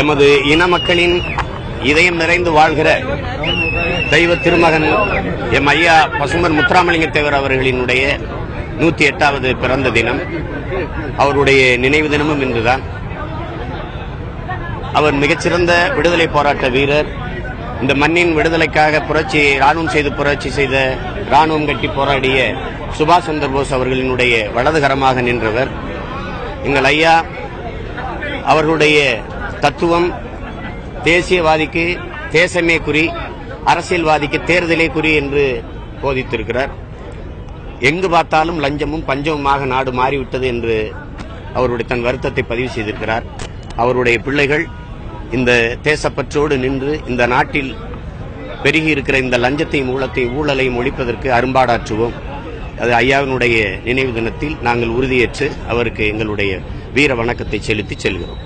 எமது இன மக்களின் இதயம் நிறைந்து வாழ்கிற தெய்வ திருமகன் எம் ஐயா பசும்பர் முத்துராமலிங்க தேவர் அவர்களினுடைய நூத்தி எட்டாவது பிறந்த தினம். அவருடைய நினைவு தினமும் இன்றுதான். அவர் மிகச்சிறந்த விடுதலை போராட்ட வீரர். இந்த மண்ணின் விடுதலைக்காக புரட்சி ராணுவம் செய்து புரட்சி செய்த ராணுவம் கட்டி போராடிய சுபாஷ் சந்திர போஸ் அவர்களினுடைய வலதுகரமாக நின்றவர். எங்கள் ஐயா அவர்களுடைய தத்துவம் தேசியவாதிக்கு தேசமே குறி அரசியல்வாதிக்கு தேர்தலே குறி என்று போதித்திருக்கிறார். எங்கு பார்த்தாலும் லஞ்சமும் பஞ்சமுமாக நாடு மாறிவிட்டது என்று அவருடைய தன் வருத்தத்தை பதிவு செய்திருக்கிறார். அவருடைய பிள்ளைகள் இந்த தேசப்பற்றோடு நின்று இந்த நாட்டில் பெருகி இருக்கிற இந்த லஞ்சத்தையும் ஊழத்தையும் ஊழலையும் ஒழிப்பதற்கு அரும்பாடாற்றுவோம். அது ஐயாவினுடைய நினைவு தினத்தில் நாங்கள் உறுதியேற்று அவருக்கு எங்களுடைய வீர வணக்கத்தை செலுத்தி செல்கிறோம்.